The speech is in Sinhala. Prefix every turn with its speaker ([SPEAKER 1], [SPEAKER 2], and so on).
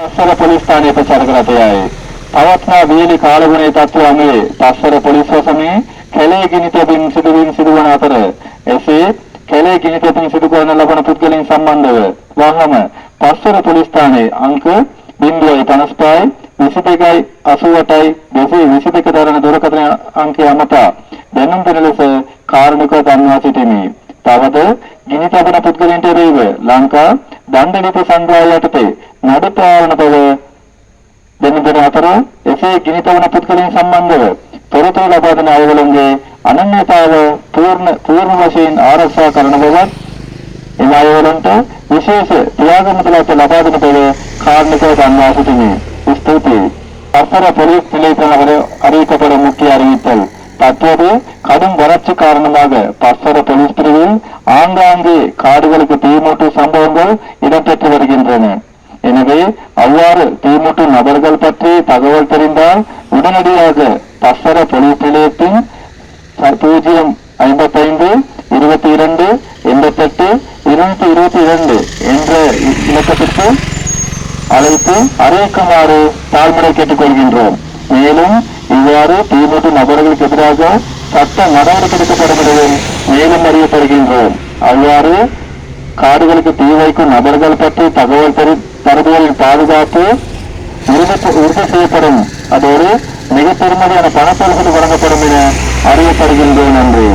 [SPEAKER 1] තස්සර පොලිස් ස්ථානයේ ප්‍රචාර කර තයයි. පවත්නා වියලි කාලගුණයේ තත්ත්ව අනුවේ තස්සර පොලිස් වසමේ කැලේ ගිනි තැබීම් සිදු වීම සිදු වන අතර එසේ කැලේ ගිනි තැබීම් සිදු කරන ලබන පුද්ගලයන් සම්බන්ධව වහම තස්සර පොලිස් ස්ථානයේ අංක 0.55යි 22යි 88යි 222 දරන දුරකථන අංකය අමතා දැනුම් දෙන ලෙස කාරුණිකව දන්වා සිටිමි. තවද ගිනි තබන පුද්ගලයන්ට එරෙහිව ලංකා දණ්ඩ නීති සංග්‍රහය යටතේ නඩත්තාවන පෙර දෙනදෙන අතර එසේ ගිනිතවන පුද්ගලයන් සම්බන්ධව තොරතුරු ලබා දෙන අයවලුන්ගේ අනන්‍යතාව පූර්ණ පූර්ණ වශයෙන් ආරක්ෂා කරන බවත් එම අයවලන්ට විශේෂ ප්‍රයාසමතලත් ලබා දෙන පෙර කාර්මිකව ගන්වා සිටිනේ ස්තුතියි අත්තර පොලිස් නිලේතනවර අරීකපර මුඛ්‍ය අරීතල් තත්ත්වයේ කඩම් වරච්ච කාරණාවක පස්වර පොලිස් ஆங்காங்கு காடுகளுக்கு தீமூட்டு சம்பவங்கள் இடம்பெற்று வருகின்றன எனவே அவ்வாறு தீமூட்டு நபர்கள் பற்றி தகவல் தெரிந்தால் உடனடியாக பசர பொலிஸ் நிலையத்தின் பூஜ்ஜியம் ஐந்து இருபத்தி இரண்டு எண்பத்தெட்டு இருநூத்தி இருபத்தி இரண்டு என்ற இலக்கத்திற்கு அழைத்து அறிவிக்குமாறு தாழ்முறை கேட்டுக்கொள்கின்றோம் மேலும் இவ்வாறு தீமூட்டு நபர்களுக்கு எதிராக சட்ட நடவடிக்கை எடுக்கப்படுகிறது மேலும் அறியப்படுகின்றோம் அவ்வாறு காடுகளுக்கு தீ வைக்கும் நபர்கள் பற்றி தகவல் தரு தருபவரின் பாதுகாப்பு உறுதி உறுதி செய்யப்படும் அது ஒரு மிக பெருமதியான பணப்பொருட்கள் வழங்கப்படும் என அறியப்படுகின்றோம் நன்றி